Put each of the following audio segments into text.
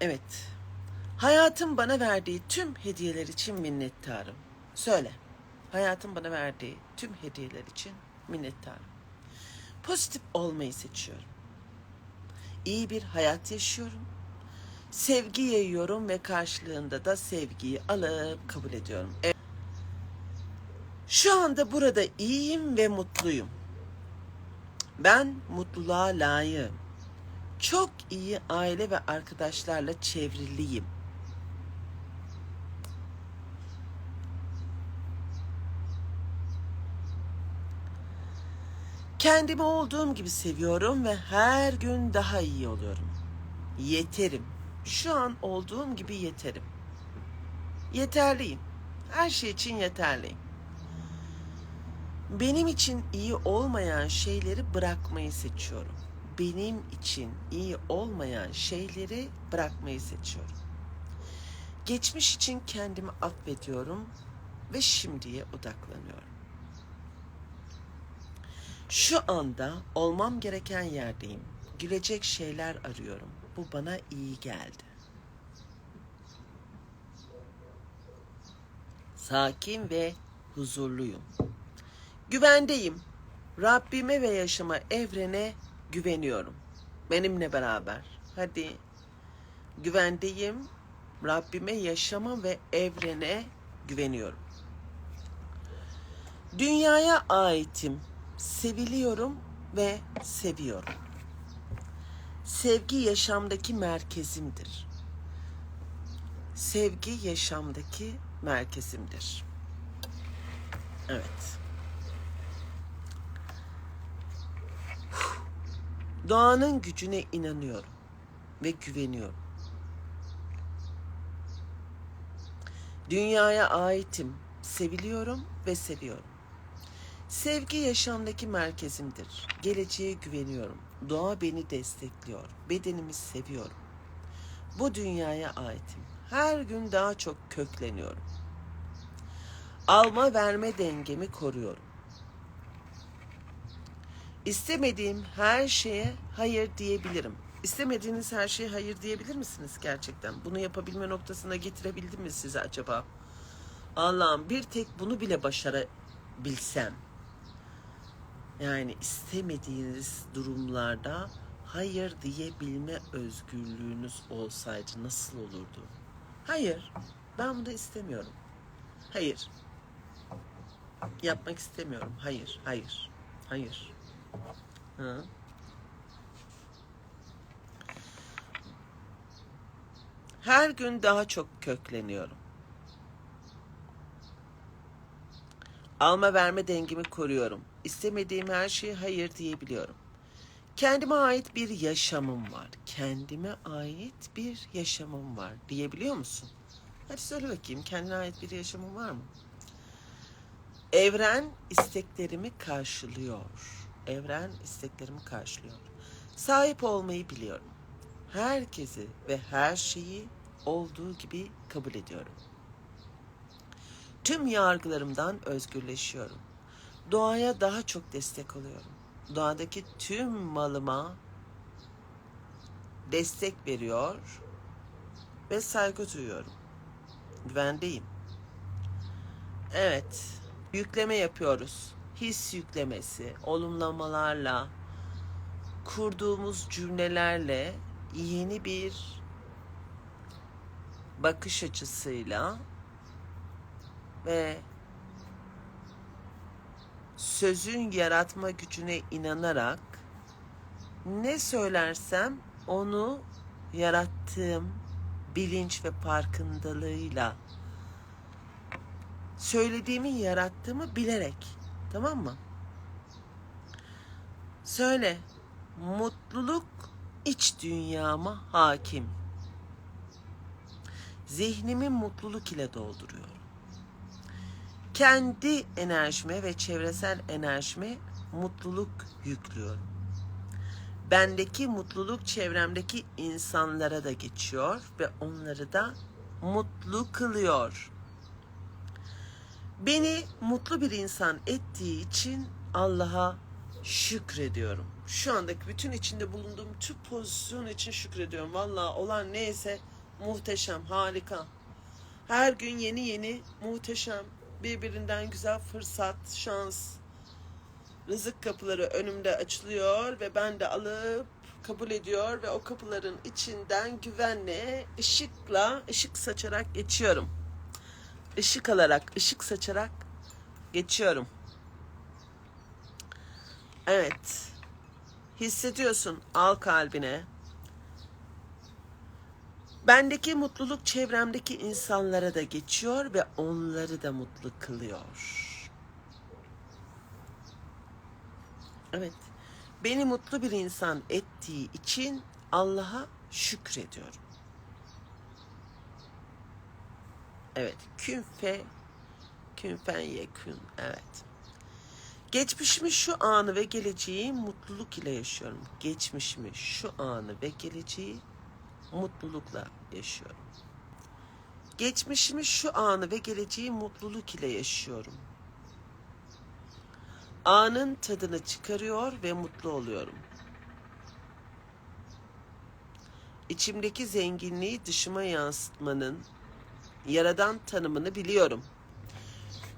Evet. Hayatın bana verdiği tüm hediyeler için minnettarım. Söyle. Hayatın bana verdiği tüm hediyeler için minnettarım. Pozitif olmayı seçiyorum. İyi bir hayat yaşıyorum. Sevgi yayıyorum ve karşılığında da sevgiyi alıp kabul ediyorum. Evet. Şu anda burada iyiyim ve mutluyum. Ben mutluluğa layığım. Çok iyi aile ve arkadaşlarla çevriliyim. Kendimi olduğum gibi seviyorum ve her gün daha iyi oluyorum. Yeterim. Şu an olduğum gibi yeterim. Yeterliyim. Her şey için yeterliyim. Benim için iyi olmayan şeyleri bırakmayı seçiyorum. Benim için iyi olmayan şeyleri bırakmayı seçiyorum. Geçmiş için kendimi affediyorum ve şimdiye odaklanıyorum. Şu anda olmam gereken yerdeyim. Gülecek şeyler arıyorum. Bu bana iyi geldi. Sakin ve huzurluyum. Güvendeyim. Rabbime ve yaşama, evrene güveniyorum. Benimle beraber. Hadi. Güvendeyim. Rabbime, yaşama ve evrene güveniyorum. Dünyaya aitim. Seviliyorum ve seviyorum. Sevgi yaşamdaki merkezimdir. Sevgi yaşamdaki merkezimdir. Evet. Doğanın gücüne inanıyorum ve güveniyorum. Dünyaya aitim, seviliyorum ve seviyorum. Sevgi yaşamdaki merkezimdir. Geleceğe güveniyorum. Doğa beni destekliyor. Bedenimi seviyorum. Bu dünyaya aitim. Her gün daha çok kökleniyorum. Alma verme dengemi koruyorum. İstemediğim her şeye hayır diyebilirim. İstemediğiniz her şeye hayır diyebilir misiniz gerçekten? Bunu yapabilme noktasına getirebildim mi size acaba? Allah'ım bir tek bunu bile başarabilsem. Yani istemediğiniz durumlarda hayır diyebilme özgürlüğünüz olsaydı nasıl olurdu? Hayır, ben bunu istemiyorum. Hayır. Yapmak istemiyorum. Hayır, hayır, hayır. Hı? Her gün daha çok kökleniyorum. Alma verme dengemi koruyorum. İstemediğim her şeye hayır diyebiliyorum. Kendime ait bir yaşamım var. Kendime ait bir yaşamım var diyebiliyor musun? Hadi söyle bakayım kendine ait bir yaşamın var mı? Evren isteklerimi karşılıyor. Evren isteklerimi karşılıyor. Sahip olmayı biliyorum. Herkesi ve her şeyi olduğu gibi kabul ediyorum. Tüm yargılarımdan özgürleşiyorum. Doğaya daha çok destek oluyorum. Doğadaki tüm malıma destek veriyor ve saygı duyuyorum. Güvendeyim. Evet, yükleme yapıyoruz. His yüklemesi, olumlamalarla, kurduğumuz cümlelerle yeni bir bakış açısıyla ve sözün yaratma gücüne inanarak ne söylersem onu yarattığım bilinç ve farkındalığıyla söylediğimi yarattığımı bilerek tamam mı? Söyle mutluluk iç dünyama hakim. Zihnimi mutluluk ile dolduruyorum kendi enerjime ve çevresel enerjime mutluluk yüklüyorum. Bendeki mutluluk çevremdeki insanlara da geçiyor ve onları da mutlu kılıyor. Beni mutlu bir insan ettiği için Allah'a şükrediyorum. Şu andaki bütün içinde bulunduğum tüm pozisyon için şükrediyorum. Valla olan neyse muhteşem, harika. Her gün yeni yeni muhteşem, birbirinden güzel fırsat, şans, rızık kapıları önümde açılıyor ve ben de alıp kabul ediyor ve o kapıların içinden güvenle, ışıkla, ışık saçarak geçiyorum. Işık alarak, ışık saçarak geçiyorum. Evet. Hissediyorsun. Al kalbine. Bendeki mutluluk çevremdeki insanlara da geçiyor ve onları da mutlu kılıyor. Evet. Beni mutlu bir insan ettiği için Allah'a şükrediyorum. Evet. Kün fe kün fen yekün. Evet. Geçmişimi şu anı ve geleceği mutluluk ile yaşıyorum. Geçmişimi şu anı ve geleceği mutlulukla yaşıyorum. Geçmişimi şu anı ve geleceği mutluluk ile yaşıyorum. Anın tadını çıkarıyor ve mutlu oluyorum. İçimdeki zenginliği dışıma yansıtmanın yaradan tanımını biliyorum.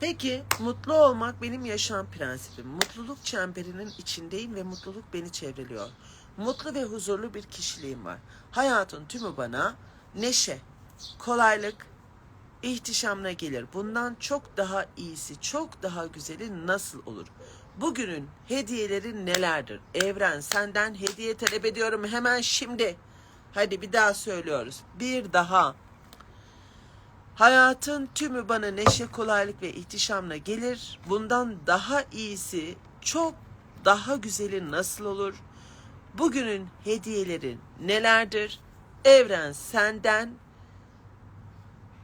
Peki mutlu olmak benim yaşam prensibim. Mutluluk çemberinin içindeyim ve mutluluk beni çevreliyor. Mutlu ve huzurlu bir kişiliğim var. Hayatın tümü bana neşe, kolaylık, ihtişamla gelir. Bundan çok daha iyisi, çok daha güzeli nasıl olur? Bugünün hediyeleri nelerdir? Evren senden hediye talep ediyorum hemen şimdi. Hadi bir daha söylüyoruz. Bir daha. Hayatın tümü bana neşe, kolaylık ve ihtişamla gelir. Bundan daha iyisi, çok daha güzeli nasıl olur? Bugünün hediyeleri nelerdir? Evren senden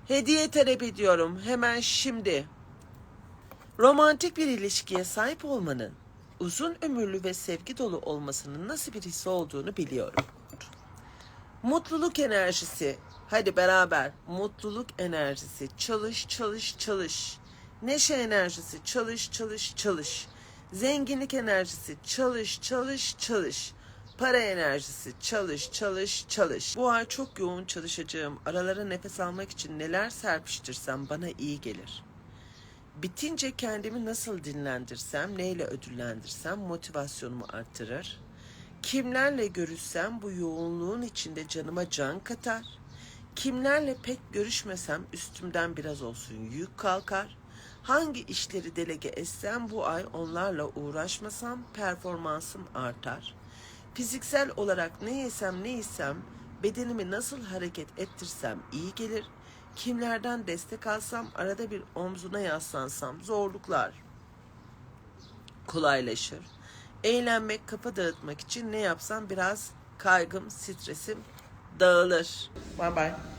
hediye talep ediyorum hemen şimdi. Romantik bir ilişkiye sahip olmanın uzun ömürlü ve sevgi dolu olmasının nasıl bir his olduğunu biliyorum. Mutluluk enerjisi. Hadi beraber. Mutluluk enerjisi. Çalış, çalış, çalış. Neşe enerjisi. Çalış, çalış, çalış. Zenginlik enerjisi. Çalış, çalış, çalış. Para enerjisi. Çalış, çalış, çalış. Bu ay çok yoğun çalışacağım. Aralara nefes almak için neler serpiştirsem bana iyi gelir. Bitince kendimi nasıl dinlendirsem, neyle ödüllendirsem motivasyonumu artırır. Kimlerle görüşsem bu yoğunluğun içinde canıma can katar. Kimlerle pek görüşmesem üstümden biraz olsun yük kalkar. Hangi işleri delege etsem bu ay onlarla uğraşmasam performansım artar. Fiziksel olarak ne yesem ne içsem bedenimi nasıl hareket ettirsem iyi gelir. Kimlerden destek alsam arada bir omzuna yaslansam zorluklar kolaylaşır. Eğlenmek, kafa dağıtmak için ne yapsam biraz kaygım, stresim dağılır. Bye bye.